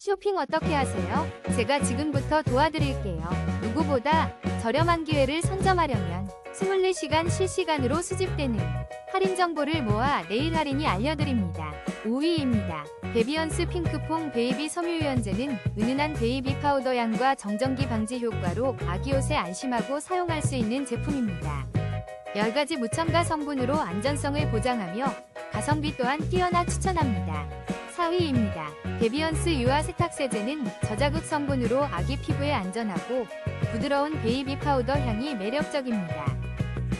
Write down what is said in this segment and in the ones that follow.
쇼핑 어떻게 하세요? 제가 지금부터 도와드릴게요. 누구보다 저렴한 기회를 선점하려면 24시간 실시간으로 수집되는 할인 정보를 모아 내일 할인이 알려드립니다. 5위입니다. 베비언스 핑크퐁 베이비 섬유유연제는 은은한 베이비 파우더 향과 정전기 방지 효과로 아기 옷에 안심하고 사용할 수 있는 제품입니다. 10가지 무첨가 성분으로 안전성을 보장하며 가성비 또한 뛰어나 추천합니다. 4위입니다. 베비언스 유아 세탁세제는 저자극 성분으로 아기 피부에 안전하고 부드러운 베이비 파우더 향이 매력적입니다.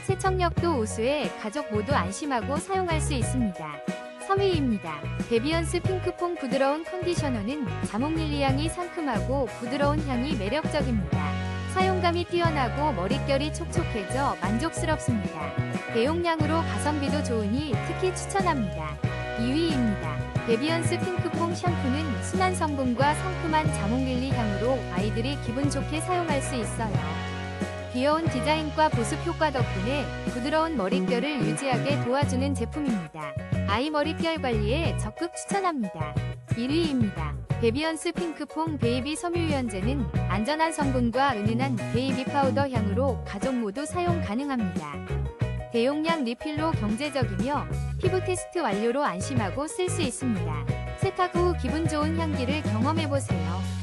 세척력도 우수해 가족 모두 안심하고 사용할 수 있습니다. 3위입니다. 베비언스 핑크퐁 부드러운 컨디셔너는 자몽릴리 향이 상큼하고 부드러운 향이 매력적입니다. 사용감이 뛰어나고 머릿결이 촉촉해져 만족스럽습니다. 대용량으로 가성비도 좋으니 특히 추천합니다. 2위입니다. 베비언스 핑크퐁 샴푸는 순한 성분과 상큼한 자몽릴리 향으로 아이들이 기분 좋게 사용할 수 있어요. 귀여운 디자인과 보습 효과 덕분에 부드러운 머릿결을 유지하게 도와주는 제품입니다. 아이 머릿결 관리에 적극 추천합니다. 1위입니다. 베비언스 핑크퐁 베이비 섬유유연제는 안전한 성분과 은은한 베이비 파우더 향으로 가족 모두 사용 가능합니다. 대용량 리필로 경제적이며 피부 테스트 완료로 안심하고 쓸 수 있습니다. 세탁 후 기분 좋은 향기를 경험해보세요.